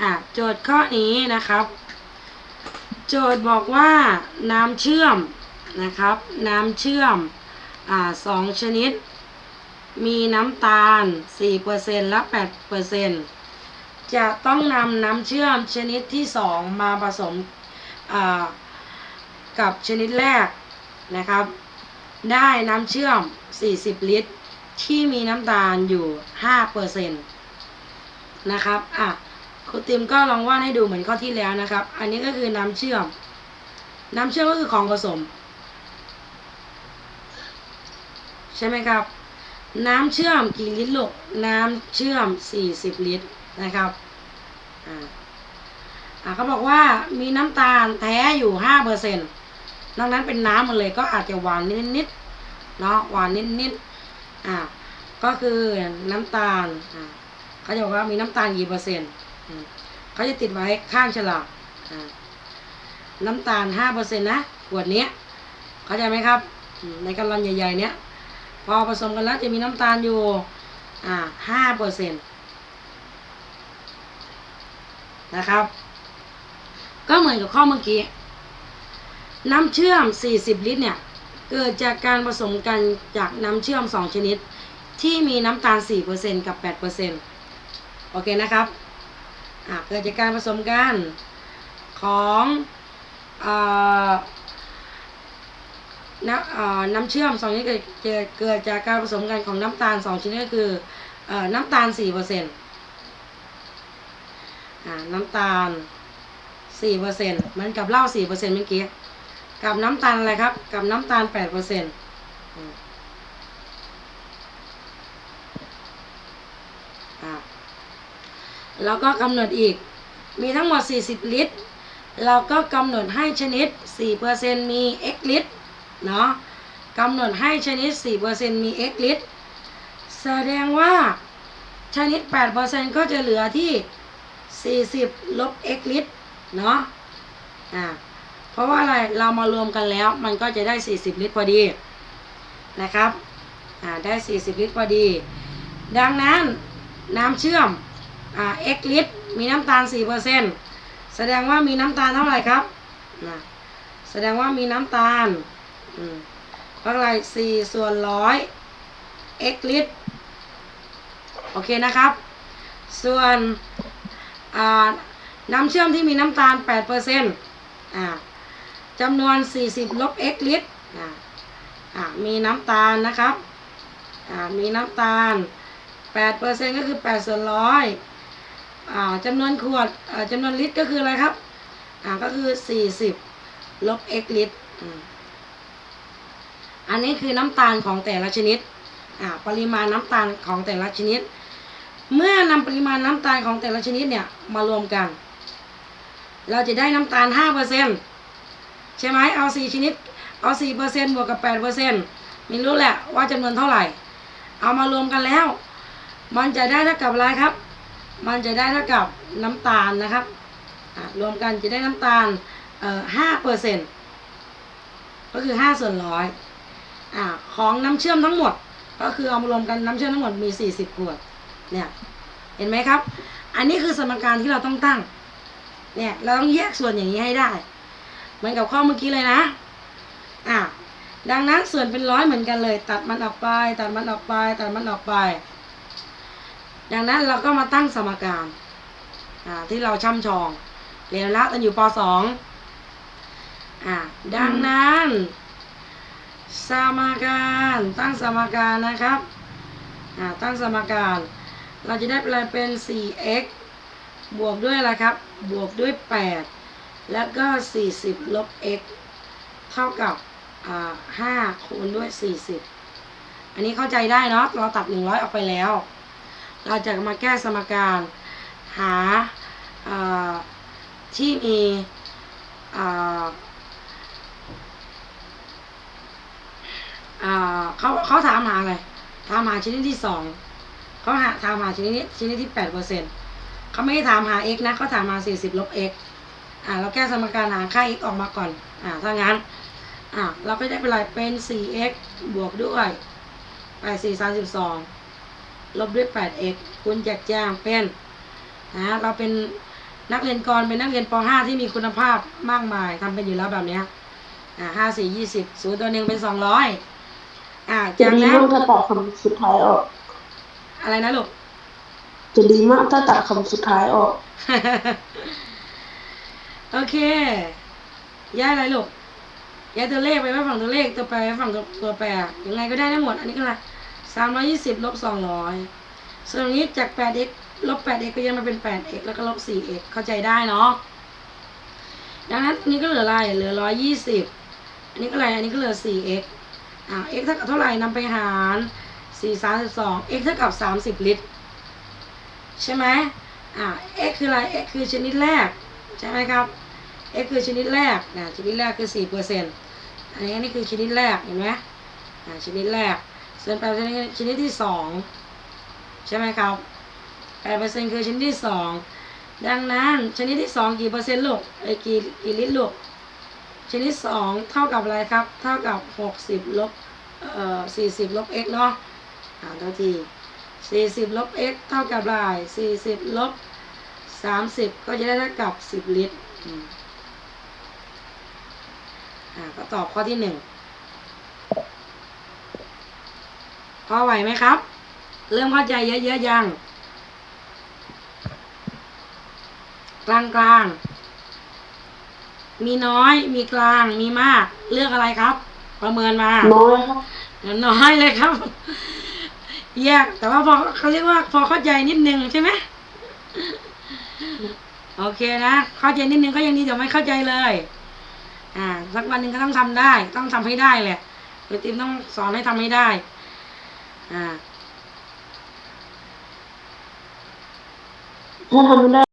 อะโจทย์ข้อนี้นะครับ โจทย์บอกว่าน้ำเชื่อมนะครับ น้ำเชื่อมอ่าสองชนิด มีน้ำตาล 4%และ 8%จะต้องนำน้ำเชื่อมชนิดที่ 2 มาผสมอ่ากับชนิดแรกนะครับ ได้น้ำเชื่อม 40 ลิตร ที่มีน้ำตาลอยู่ 5%นะครับ อะ ครูติมก็ลองวาดให้ดูเหมือนข้อที่แล้วนะครับ อันนี้ก็คือน้ำเชื่อม น้ำเชื่อมก็คือของผสม ใช่ไหมครับ น้ำเชื่อมกี่ลิตรลูกน้ำเชื่อม 40 ลิตรนะครับอ่าอ่าเขาบอกว่ามีน้ำตาลแท้อยู่5%นอกนั้นเป็นน้ำหมดเลยก็อาจจะหวานนิดๆเนาะหวานนิดๆอ่าก็คือน้ำตาลอ่าเขาจะบอกว่ามีน้ำตาลกี่เปอร์เซ็นต์ เขาจะติดไว้ข้างฉลากอ่าน้ำตาล5%นนะขวดเนี้ยเข้าใจไหมครับ ในกะลอนใหญ่ๆเนี้ยพอผสมกันแล้วจะมีน้ำตาลอยู่อ่าห้าเปอร์เซ็นต์นะครับ ก็เหมือนกับข้อเมื่อกี้ น้ำเชื่อม 40 ลิตรเนี่ย เกิดจากการผสมกันจากน้ำเชื่อม 2 ชนิด ที่มีน้ำตาล 4%กับ 8%โอเคนะครับ อ่าเกิดจากการผสมกันของอ่าน้ำเอ่อน้ำเชื่อมสองชนิดเกิดเกิดเกิดจากการผสมกันของน้ำตาลสองชนิดก็คือเอ่อน้ำตาลสี่เปอร์เซ็นต์อ่าน้ำตาลสี่เปอร์เซ็นต์มือนกับเหล้าสี่เปอร์เซ็นต์เมื่อกี้กับน้ำตาลอะไรครับ กับน้ำตาลแปดเปอร์เซ็นต์อ่า แล้วก็กำหนดอีก มีทั้งหมด 40 ลิตร เราก็กำหนดให้ชนิด 4%มี x ลิตร เนาะกำหนดให้ชนิด 4%มี x ลิตร แสดงว่าชนิด 8%ก็จะเหลือที่ 40 ลบ x ลิตร เนาะอ่าเพราะว่าอะไร เรามารวมกันแล้ว มันก็จะได้ 40 ลิตรพอดี นะครับ อ่า ได้ 40 ลิตรพอดี ดังนั้นน้ำเชื่อม อ่า x ลิตรมีน้ำตาล4%แสดงว่ามีน้ำตาลเท่าไหร่ครับนะแสดงว่ามีน้ำตาลเท่าไหร่สี่ส่วนร้อย x ลิตรโอเคนะครับ ส่วนน้ำเชื่อมที่มีน้ำตาล8%อ่าจำนวน 40 ลบ x ลิตรอ่าอ่ามีน้ำตาลนะครับ มีน้ำตาล8%ก็คือ8ส่วนร้อย จำนวนขวดจำนวนลิตรก็คืออะไรครับก็คือ 40 ลบ x ลิตรอันนี้คือน้ำตาลของแต่ละชนิดปริมาณน้ำตาลของแต่ละชนิด เมื่อนำปริมาณน้ำตาลของแต่ละชนิดเนี่ยมารวมกัน เราจะได้น้ำตาล 5%ใช่ไหมเอา 4 ชนิด เอา 4%บวกกับ 8%ไม่รู้แหละว่าจำนวนเท่าไหร่ เอามารวมกันแล้ว มันจะได้เท่ากับอะไรครับ มันจะได้เท่ากับน้ำตาลนะครับรวมกันจะได้น้ำตาลห้าเปอร์เซ็นก็คือห้าส่วนร้อยอของน้ำเชื่อมทั้งหมด ก็คือเอามารวมกันน้ำเชื่อมทั้งหมดมีสี่สิบขวดเนี่ยเห็นไหมครับ อันนี้คือสมการที่เราต้องตั้งเนี่ยเราต้องแยกส่วนอย่างนี้ให้ได้ เหมือนกับข้อเมื่อกี้เลยนะอ่าดังนั้นส่วนเป็นร้อยเหมือนกันเลย ตัดมันออกไป ตัดมันออกไป ตัดมันออกไป ดังนั้นเราก็มาตั้งสมการที่เราช่ำชองเรียนละตอนอยู่ป .2 อ่าดังนั้น สมการตั้งสมการนะครับอ่าตั้งสมการ เราจะได้เป็นอะไรเป็น 4x บวกด้วยอะไรครับ บวกด้วย 8 แล้วก็ 40 ลบ x เท่ากับอ่า5คูณด้วย 40 อันนี้เข้าใจได้เนาะเราตัด 100 ออกไปแล้ว เราจะมาแก้สมการหาาที่มีเขาเขาถามหาอะไร ถามหาชนิดที่สองเขาหาถามหาชนิดชนิดที่แปดเปอร์เซ็นต์เขาไม่ได้ถามหา x นะเขาถามหาสี่สิบลบ x อ่าเราแก้สมการหาค่า x ออกมาก่อน อ่าถ้างั้น อ่าเราก็ได้เป็นไรเป็น 4x บวกด้วย8 4 32 ลบด้วย 8x คูณแจกแจงเป็นนะเราเป็นนักเรียนกรเป็นนักเรียนป .5 ที่มีคุณภาพมากมายทำเป็นอยู่แล้วแบบเนี้ยอ่าห้าสี่ยี่สิบศูนย์ตัวหนึ่งเป็นสองร้อยอ่าจะจากดีนั้นมากถ้าตัดคำสุดท้ายออก อะไรนะลูกจะดีมากถ้าตัดคำสุดท้ายออก โอเค ย้ายอะไรลูกย้ายตัวเลขไปไว้ฝั่งตัวเลขตัวแปรไว้ฝั่งตัวตัวแปรยังไงก็ได้ทั้งหมด อันนี้ก็อะไร สามร้อยี่สิบลบสองร้อยส่วนตรงนี้จากแปด x ลบแปด x ก็ยังมาเป็นแปด x แล้วก็ลบสี่ x เข้าใจได้เนาะ ดังนั้นอันนี้ก็เหลืออะไร เหลือร้อยยี่สิบอันนี้ก็อะไร อันนี้ก็เหลือสี่ x อ่า x เท่ากับเท่าไหร่นำไปหารสี่สามสิบสอง x เท่ากับสามสิบลิตร ใช่ไหมอ่า x คืออะไร x คือชนิดแรก ใช่ไหมครับ x คือชนิดแรกนะชนิดแรกคือสี่เปอร์เซ็นต์อันนี้นนี้คือชนิดแรก เห็นไหมอ่า ชนิดแรก ส่วนแปดเปอร์เซ็นต์ชนิดที่สองใช่ไหมครับแปดเปอร์เซ็นต์คือชนิดที่สองดังนั้นชนิดที่สองกี่เปอร์เซ็นต์ลูกไอ้กี่กี่ลิตรลูกชนิดสองเท่ากับอะไรครับ เท่ากับหกสิบลบเอ่อสี่สิบลบ x เนาะอ่าเท่าทีสี่สิบลบ x เท่ากับอะไรสี่สิบลบสามสิบก็จะได้เท่ากับสิบลิตรอ่าก็ตอบข้อที่หนึ่ง พอไหวไหมครับ เริ่มเข้าใจเยอะๆยังกลางกลางๆ มีน้อย มีกลาง มีมาก เลือกอะไรครับ ประเมินมา น้อยครับน้อยเลยครับ แยก แต่ว่าพอเขาเรียกว่าพอเข้าใจนิดนึงใช่ไหมโอเคนะ เข้าใจนิดนึงก็ยังดีแต่ไม่เข้าใจเลย อ่า สักวันหนึ่งก็ต้องทำได้ ต้องทำให้ได้แหละครูติมต้องสอนให้ทำให้ได้ Ha. Elhamdülillah.